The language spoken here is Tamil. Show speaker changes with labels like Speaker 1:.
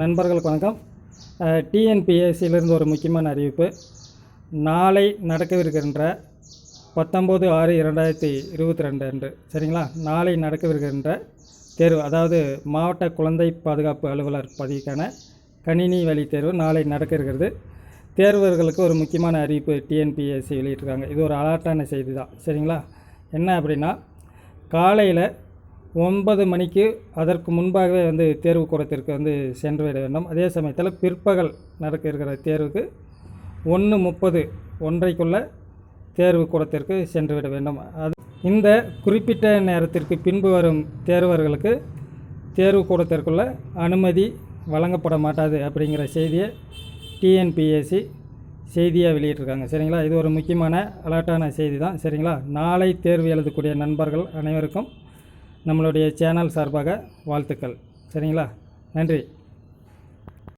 Speaker 1: நண்பர்களுக்கு வணக்கம். டிஎன்பிஎஸ்சியிலிருந்து ஒரு முக்கியமான அறிவிப்பு. நாளை நடக்கவிருக்கின்ற பத்தொம்போது ஆறு இரண்டாயிரத்தி இருபத்தி ரெண்டு அன்று சரிங்களா? நாளை நடக்கவிருக்கின்ற தேர்வு அதாவது மாவட்ட குழந்தை பாதுகாப்பு அலுவலர் பதவிக்கான கணினி வழி தேர்வு நாளை நடக்க இருக்கிறது தேர்வர்களுக்கு ஒரு முக்கியமான அறிவிப்பு டிஎன்பிஎஸ்சி வெளியிட்டிருக்காங்க. இது ஒரு அலர்ட்டான செய்தி தான் சரிங்களா? என்ன அப்படின்னா காலையில் ஒன்பது மணிக்கு அதற்கு முன்பாகவே வந்து தேர்வு கூடத்திற்கு வந்து சென்றுவிட வேண்டும். அதே சமயத்தில் பிற்பகல் நடக்க இருக்கிற தேர்வுக்கு ஒன்று முப்பது ஒன்றைக்குள்ள தேர்வு கூடத்திற்கு சென்றுவிட வேண்டும். அது இந்த குறிப்பிட்ட நேரத்திற்கு பின்பு வரும் தேர்வர்களுக்கு தேர்வு கூடத்திற்குள்ள அனுமதி வழங்கப்பட மாட்டாது அப்படிங்கிற செய்தியை டிஎன்பிஎஸ்சி செய்தியாக வெளியிட்டிருக்காங்க. சரிங்களா? இது ஒரு முக்கியமான அலர்ட்டான செய்தி தான். சரிங்களா? நாளை தேர்வு எழுதக்கூடிய நண்பர்கள் அனைவருக்கும் நம்மளுடைய சேனல் சார்பாக வாழ்த்துக்கள். சரிங்களா? நன்றி.